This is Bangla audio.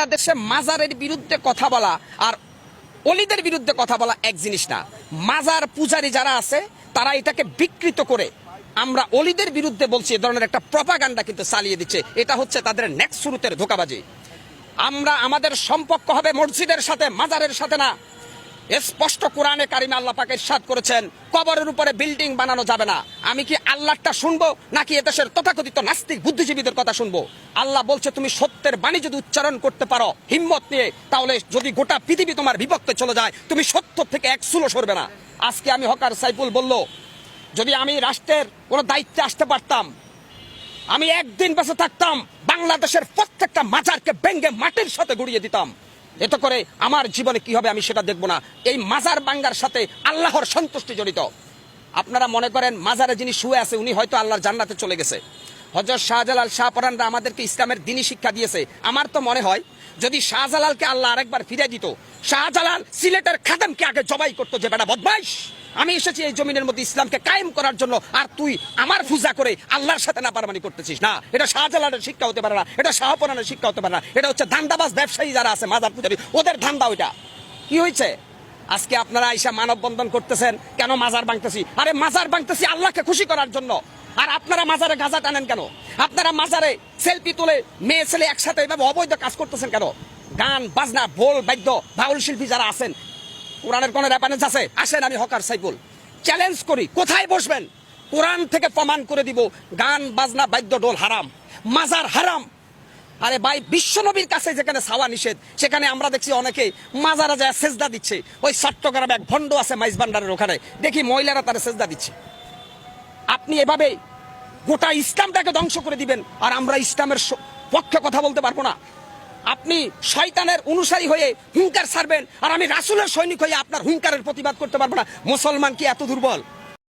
বাংলাদেশে মাজারের বিরুদ্ধে কথা বলা আর অলিদের বিরুদ্ধে কথা বলা এক জিনিস না। মাজার পূজারি যারা আছে, তারা এটাকে বিকৃত করে আমরা অলিদের বিরুদ্ধে বলছি, এ ধরনের একটা প্রপাগান্ডা কিন্তু চালিয়ে দিচ্ছে। এটা হচ্ছে তাদের নেক্সট শুরুতের ধোকাবাজি। আমরা, আমাদের সম্পর্ক হবে মসজিদের সাথে, মাজারের সাথে না। স্পষ্ট কোরআনে কারিমে আল্লাহ পাকে ইরশাদ করেছেন, কবরের উপরে বিল্ডিং বানানো যাবে না। আমি কি আল্লাহটা শুনব, নাকি এদেশের তথাকথিত নাস্তিক বুদ্ধিজীবীদের কথা শুনব? আল্লাহ বলছে, তুমি সত্যের বাণী যদি উচ্চারণ করতে পারো, হিম্মত নিয়ে, তাহলে যদি গোটা পৃথিবী তোমার বিভক্তে চলে যায়, তুমি সত্য থেকে এক সুলো সরবে না। আজকে আমি হকার সাইফুল বলল, যদি আমি রাষ্ট্রের কোনো দায়িত্বে আসতে পারতাম, আমি একদিন বেঁচে থাকতাম, বাংলাদেশের প্রত্যেকটা মাজারকে ব্যঙ্গে মাটির সাথে গড়িয়ে দিতাম। এতে করে আমার জীবনে কি হবে আমি সেটা দেখব না। এই মাজার বাঙ্গার সাথে আল্লাহর সন্তুষ্টি জড়িত। আপনারা মনে করেন মাজারে যিনি শুয়ে আছে, উনি হয়তো আল্লাহর জান্নাতে চলে গেছে। হজরত শাহজালাল শাহপরানরা আমাদেরকে ইসলামের দিনই শিক্ষা দিয়েছে। আমার তো মনে হয়, যদি শাহজালালকে আল্লাহ আরেকবার ফিরে দিত, শাহজালাল সিলেটের খাদামকে আগে জবাই করতো যে, বেটা, বদমাইশ! আমি এসেছি এই জমিনের মধ্যে ইসলামকে কায়েম করার জন্য, আর তুই আমার পূজা করে আল্লাহর সাথে না পারমানি করতেছিস। না, এটা শাহজালালের শিক্ষা হতে পারে না, এটা শাহপরানের শিক্ষা হতে পারে না, এটা হচ্ছে ধান্দাবাজ ব্যবসায়ী যারা আছে, মাজার পূজারী, ওদের ধান্দা ওইটা। কি হয়েছে? আজকে আপনারা আইসা মানববন্ধন করতেছেন, কেন মাজার ভাঙতেছি? আরে মাজার ভাঙতেছি আল্লাহকে খুশি করার জন্য। আর আপনারা মাজারে গাঁজা টানেন কেন? আপনারা মাজারে সেলফি তুলে মেয়ে ছেলে একসাথে এভাবে অবৈধ কাজ করতেছেন কেন? গান, বাজনা, বোল, বাদ্য, বাউল শিল্পী যারা আছেন, কোরআনের কোন রেফারেন্স আছে? আসেন আমি হকার সাইফুল। চ্যালেঞ্জ করি, কোথায় বসবেন? কোরআন থেকে প্রমাণ করে দিব, গান, বাজনা, বাদ্য ডোল হারাম, মাজার হারাম। আরে ভাই বিশ্বনবীর কাছে যেখানে সাওয়া নিষেধ, সেখানে আমরা দেখছি অনেকে মাজারা যায় সেজদা দিচ্ছে। ওই চট্টগ্রামে এক ভণ্ড আছে মাইজ ভান্ডারের ওখানে। দেখি মহিলারা তারা সেজদা দিচ্ছে। আপনি এভাবে গোটা ইসলামটাকে ধ্বংস করে দিবেন, আর আমরা ইসলামের পক্ষে কথা বলতে পারব না। আপনি শয়তানের অনুসারী হয়ে হুঙ্কার সারবেন, আর আমি রাসুলের সৈনিক হয়ে আপনার হুঙ্কারের প্রতিবাদ করতে পারব না। মুসলমান কি এত দুর্বল?